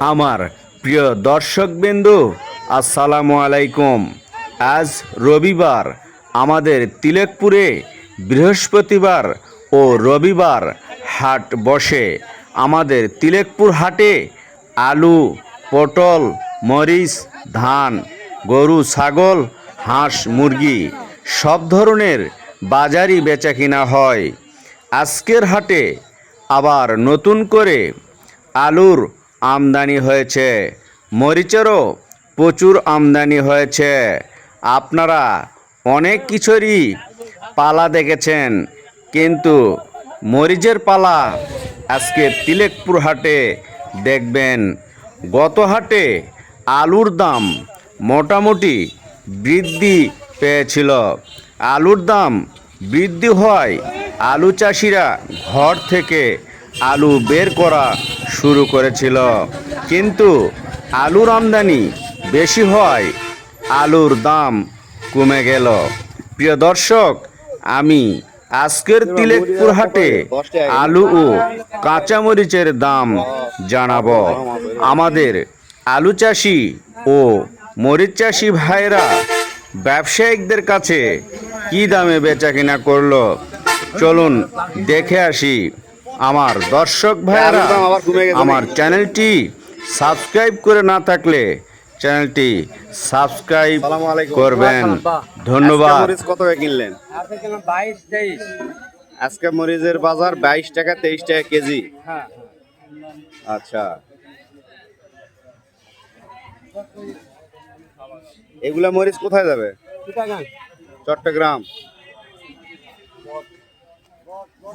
আমার প্রিয় দর্শকবৃন্দু, আসসালামু আলাইকুম। আজ রবিবার, আমাদের তিলেকপুরে বৃহস্পতিবার ও রবিবার হাট বসে। আমাদের তিলেকপুর হাটে আলু, পটল, মরিচ, ধান, গরু, ছাগল, হাঁস, মুরগি সব ধরনের বাজারই বেচা কিনা হয়। আজকের হাটে আবার নতুন করে আলুর আমদানি হয়েছে। মরিচেরও প্রচুর আমদানি হয়েছে। আপনারা অনেক কিছুরই পালা দেখেছেন, কিন্তু মরিচের পালা আজকে তিলেকপুর হাটে দেখবেন। গত হাটে আলুর দাম মোটামুটি বৃদ্ধি পেয়েছিল। আলুর দাম বৃদ্ধি হয় আলু চাষিরা ঘর থেকে আলু বের করা শুরু করেছিল। কিন্তু আলুর আমদানি বেশি হয়, আলুর দাম কমে গেল। প্রিয় দর্শক, আমি আজকের তিলেকপুর হাটে আলু ও কাঁচামরিচের দাম জানাব। আমাদের আলু চাষি ও মরিচ চাষি ভাইরা ব্যবসায়িকদের কাছে কি দামে বেচা কিনা করল? চলুন দেখে আসি। আমার দর্শক গেছে আমার চ্যানেলটি সাবস্ক্রাইব করে না থাকলে চ্যানেলটি সাবস্ক্রাইব করবেন। ধন্যবাদ। মরিচ কত কিনলেন? আজকে মরিচের বাজার বাইশ টাকা তেইশ টাকা কেজি। হ্যাঁ আচ্ছা। এগুলা মরিচ কোথায় যাবে? চট্টগ্রাম।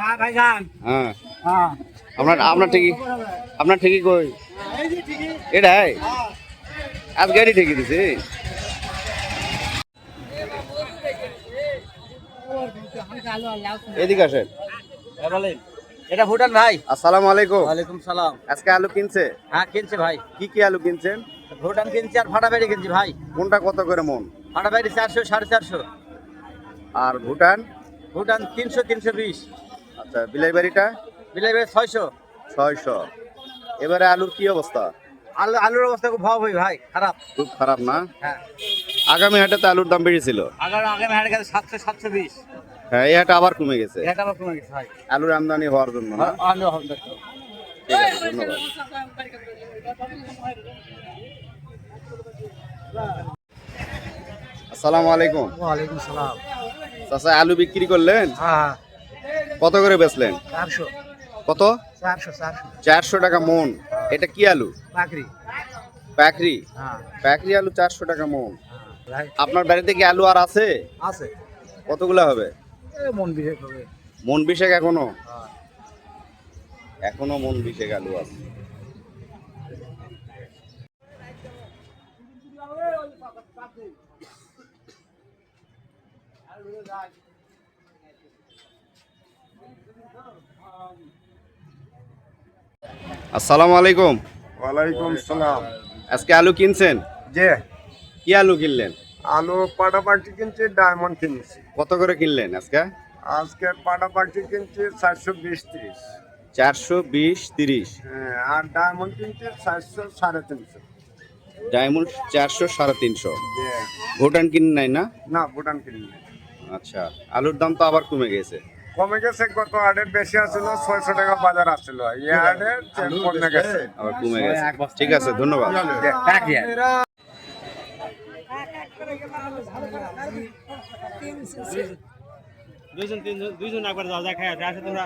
হ্যাঁ হ্যাঁ। হ্যাঁ। আপনার আপনার ঠিকই আপনার ঠিকই কই? এই যে ঠিকই। এটাই আজ গাড়ি ঠিকই দিছে? এদিকে আসেন। এটা ভুটান ভাই। আসসালামু আলাইকুম। ওয়ালাইকুম সালাম। আজকে আলু কিনছে? হ্যাঁ কিনছে ভাই। কি কি আলু কিনছেন? ভুটান কিনছে আর ফাটা বেড়ে কিনছি ভাই। কোনটা কত করে মন? ফাটা বেড়ে চারশো সাড়ে চারশো। আর ভুটান? ভুটান তিনশো তিনশো বিশ। আচ্ছা বিলাই বাড়িটা? বিলাই বেড়ে ছয়শো। ছয়শো। এবারে আলুর কি অবস্থা? আলু আলুর অবস্থা খুব ভাব ভাই ভাই খারাপ। খুব খারাপ না? হ্যাঁ। আগামী হাটে তো আলুর দাম বেশি ছিল আগার আগে গেছে সাতশো সাতশো বিশ। হ্যাঁ এই হাটে আবার কমে গেছে। এটা আমার কমে গেছে ভাই। আলুর আমদানি হওয়ার জন্য না? আলু ঠিক আছে ধন্যবাদ। আসসালামু আলাইকুম। ওয়ালাইকুম সালাম। চাচা আলু বিক্রি করলেন? হ্যাঁ। কত করে বেচলেন? চারশো। কত? চারশো চারশো। টাকা মন। এটা কি আলু? চাকরি প্যাকরি হ্যাঁ। প্যাকরি আলু চারশো টাকা মন। আপনার বাড়িতে কি আলু আর আছে? আছে। কতগুলো হবে? মন বিশেষ হবে। মন বিশেক এখনও? হ্যাঁ। এখনও মন বিশেক আলু আছে। আসসালামু আলাইকুম। ওয়ালাইকুম সালাম। আজকে আলু কিনছেন? যে কি আলু কিনলেন? আলু পাটাপাটি কিনছি ডায়মন্ড কিনছি। কত করে কিনলেন আজকে? আজকে পাটাপাটি কিনছি চারশো বিশ ত্রিশ। চারশো বিশ তিরিশ। হ্যাঁ, আর ডায়মন্ড কিনছি চারশো সাড়ে তিনশো। ডায়মন্ড চারশো সাড়ে তিনশো। ভুটান কিন নাই না? না ভুটান কিনি আচ্ছা আলুর দাম তো আবার কমে গেছে। কমে গেছে গত আড়ে বেশি আসছিল ছয়শো টাকা বাজার আসছিল এই আড়ে কমে গেছে। আবার কমে গেছে। ঠিক আছে ধন্যবাদ। দুইজন তিনজন দুইজন একবার যাও দেখা আসে তোমরা।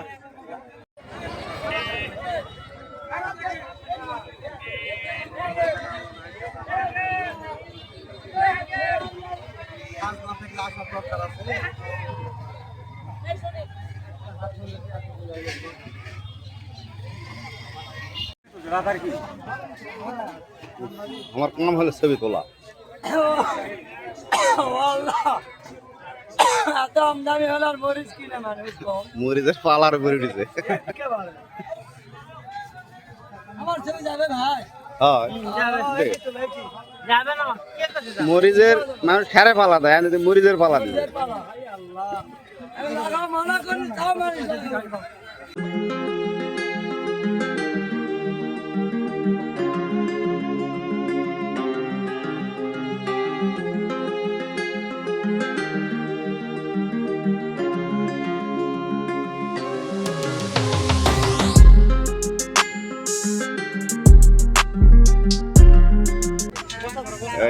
আমার কাম হলো ছবি তোলা। মরিচের পালার উপরে উঠেছে আমার ছবি যাবে ভাই। হয়। যাবে। না মরিচের মানুষ খেরে পালা দেয় আমি মরিচের পালা দিবে। মানা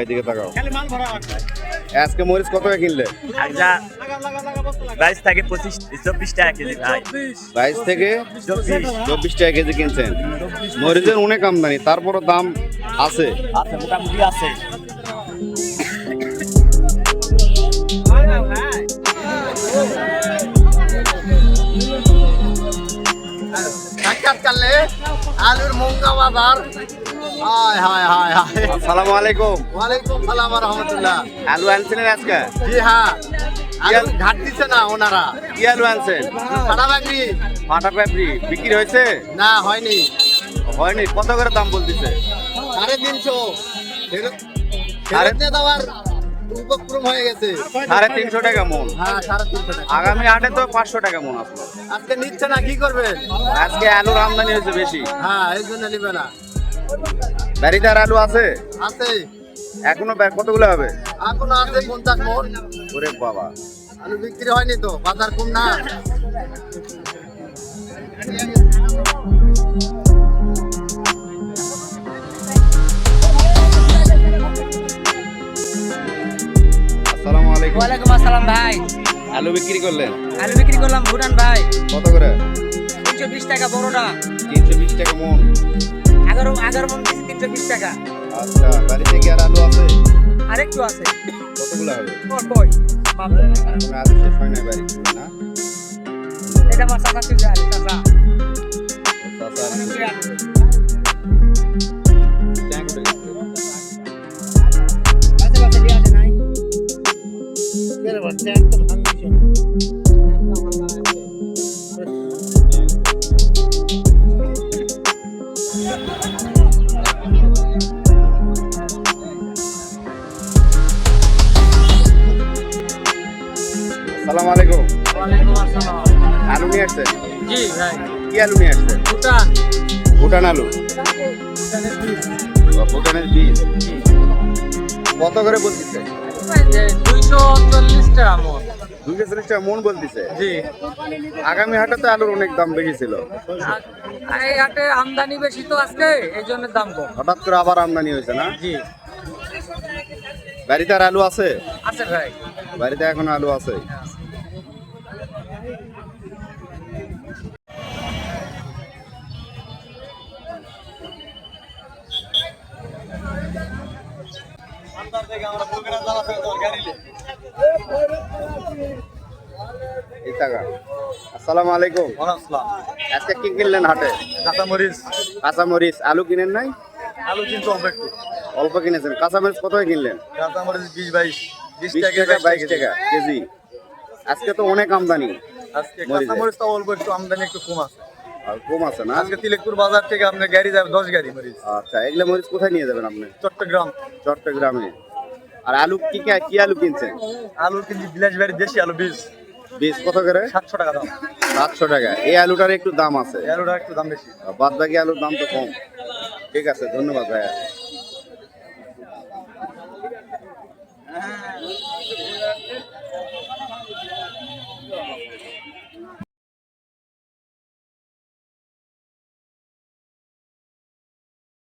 এইদিকে তাকাও। আজকে মরিচ কত কিনলে? বাইশ থেকে পঁচিশ চব্বিশ টাকা কেজি ভাই। বাইশ থেকে চব্বিশ। টাকা কেজি কিনছেন। মরিচের অনেক আমদানি তারপরও দাম আছে। আছে মোটামুটি আছে। আলুর মঙ্গা বাজার হায় হায় হায় হায়। আসসালামু আলাইকুম। ওয়ালাইকুম সালাম রহমতুল্লাহ। আলু আনছিলেন আজকে? জি হ্যাঁ। আলু ঘাট দিচ্ছে না ওনারা। কি আলু আনছেন? ফাটা বিক্রি হয়েছে? না হয়নি। হয়নি। কত করে দাম বলতেছে? সাড়ে তিনশো। ফেরত ফেরত দেওয়ার উপক্রম হয়ে গেছে। সাড়ে তিনশো টাকা মন। হ্যাঁ সাড়ে তিনশো টাকা। আগামী হাটে তো পাঁচশো টাকা মন আসলো আজকে নিচ্ছে না কি করবেন? আজকে আলুর আমদানি হয়েছে বেশি। হ্যাঁ এই জন্য নিবে না। ব্যারিদার আলু আছে? আছে। এখনও কতগুলো হবে? এখন আছে পঞ্চাশ মন। ওরে বাবা। আলু বিক্রি হয়নি তো বাজার কম না। ওয়ালাইকুম আসসালাম ভাই। আলু বিক্রি করলেন? আলু বিক্রি করলাম ভুটান ভাই। কত করে? তিনশো বিশ টাকা বড়টা। তিনশো বিশ টাকা মন। এগারো এগারো মন দিচ্ছি তিনশো বিশ টাকা। আচ্ছা বাড়িতে কি আর আলু আছে? আরেকটু আছে। কতগুলো হবে? আলু শেষ হয় নাই বাড়ি না? এটা আমার চাচা। চাচা আসসালামু আলাইকুম। আলু নিয়ে আসছেন? জি ভাই। কি আলু নিয়ে আসছেন? ভুটান। ভুটান আলু? ভুটানের বীজ। কত করে বলতেছে? দুইশো চল্লিশ টাকা মন দুইশো চল্লিশ টাকা মন বলতেছে? জি। আগামী হাটে তো আলুর অনেক দাম বেশি ছিল। এই হাটে আমদানি বেশি তো আজকে এই জন্য দাম কম। হঠাৎ করে আবার আমদানি হয়েছে না? জি। বাড়িতে আর আলু আছে? আছে ভাই। বাড়িতে এখন আলু আছে। আসসালামু আলাইকুম আজকে কি কিনলেন হাটে? কাঁচামরিচ। কাঁচামরিচ। আলু কিনেন নাই? আলু কিন্তু অল্প একটু। অল্প কিনেছেন। কাঁচামরিচ কত কিনলেন? কাঁচামরিচ বিশ বাইশ। বিশ টাকা বাইশ টাকা কেজি। আজকে তো অনেক আমদানি। আজকে মরিচের। কাঁচামরিচটা অল্প একটু আমদানি একটু কম আছে। আর কম আছে না? আজকে তিলেকপুর বাজার থেকে আপনার গাড়ি যাবে দশ গাড়ি মরিচ। আচ্ছা এগুলো মরিচ কোথায় নিয়ে যাবেন আপনি? চট্টগ্রাম। চট্টগ্রামে। আর আলু কি কি- আলু কিনছেন? আলু কিনছে বিলাস বাড়ি দেশি আলু বীজ বীজ কত করে? সাতশো টাকা দাম। সাতশো টাকা। এই আলুটার একটু দাম আছে? এই আলুটা একটু দাম বেশি। বাদ বাকি আলুর দাম তো কম। ঠিক আছে ধন্যবাদ ভাইয়া।